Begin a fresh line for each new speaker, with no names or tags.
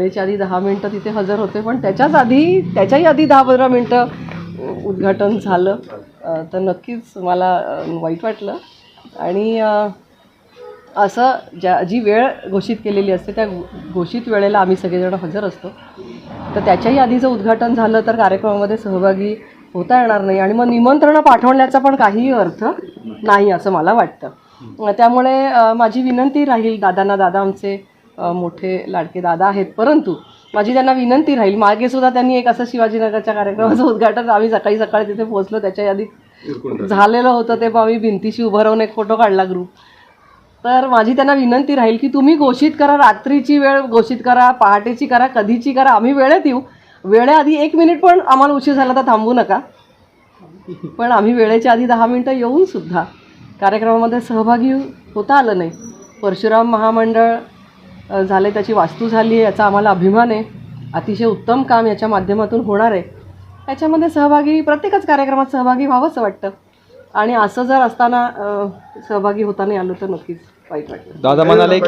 वेळेच्या आधी दहा मिनटं तिथे हजर होते पण त्याच्याच आधी त्याच्याही आधी दहा पंधरा मिनटं उद्घाटन झालं. तर नक्कीच मला वाईट वाटलं. आणि असं ज्या जी वेळ घोषित केलेली असते त्या घोषित वेळेला आम्ही सगळेजण हजर असतो. तर त्याच्याही आधी जर उद्घाटन झालं तर कार्यक्रमामध्ये सहभागी होता येणार नाही. आणि मग निमंत्रणं पाठवण्याचा पण काहीही अर्थ नाही असं मला वाटतं. त्यामुळे माझी विनंती राहील दादांना दादा आमचे मोठे लाडके दादा आहेत. परंतु माझी त्यांना विनंती राहील मागे सुद्धा त्यांनी एक असं शिवाजीनगरच्या कार्यक्रमाचं उद्घाटन आम्ही सकाळी सकाळी तिथे पोहोचलो. त्याच्या आधी झालेलं होतं ते मग आम्ही भिंतीशी उभं राहून एक फोटो काढला ग्रुप तर माझी त्यांना विनंती राहील की तुम्ही घोषित करा रात्रीची वेळ घोषित करा पहाटेची करा कधीची करा. आम्ही वेळेत येऊ. वेळेआधी एक मिनिट पण आम्हाला उशीर झाला तर थांबू नका. पण आम्ही वेळेच्या आधी दहा मिनटं येऊन सुद्धा कार्यक्रमामध्ये सहभागी होता आलं नाही. परशुराम महामंडळ झालं झाले त्याची वास्तू झाली आहे याचा आम्हाला अभिमान आहे. अतिशय उत्तम काम याच्या माध्यमातून होणार आहे. याच्यामध्ये सहभागी प्रत्येकच कार्यक्रमात सहभागी व्हावंसं वाटतं. आणि असं जर असताना सहभागी होता नाही आलो तर नक्कीच वाईट वाटतं.
दादा म्हणाले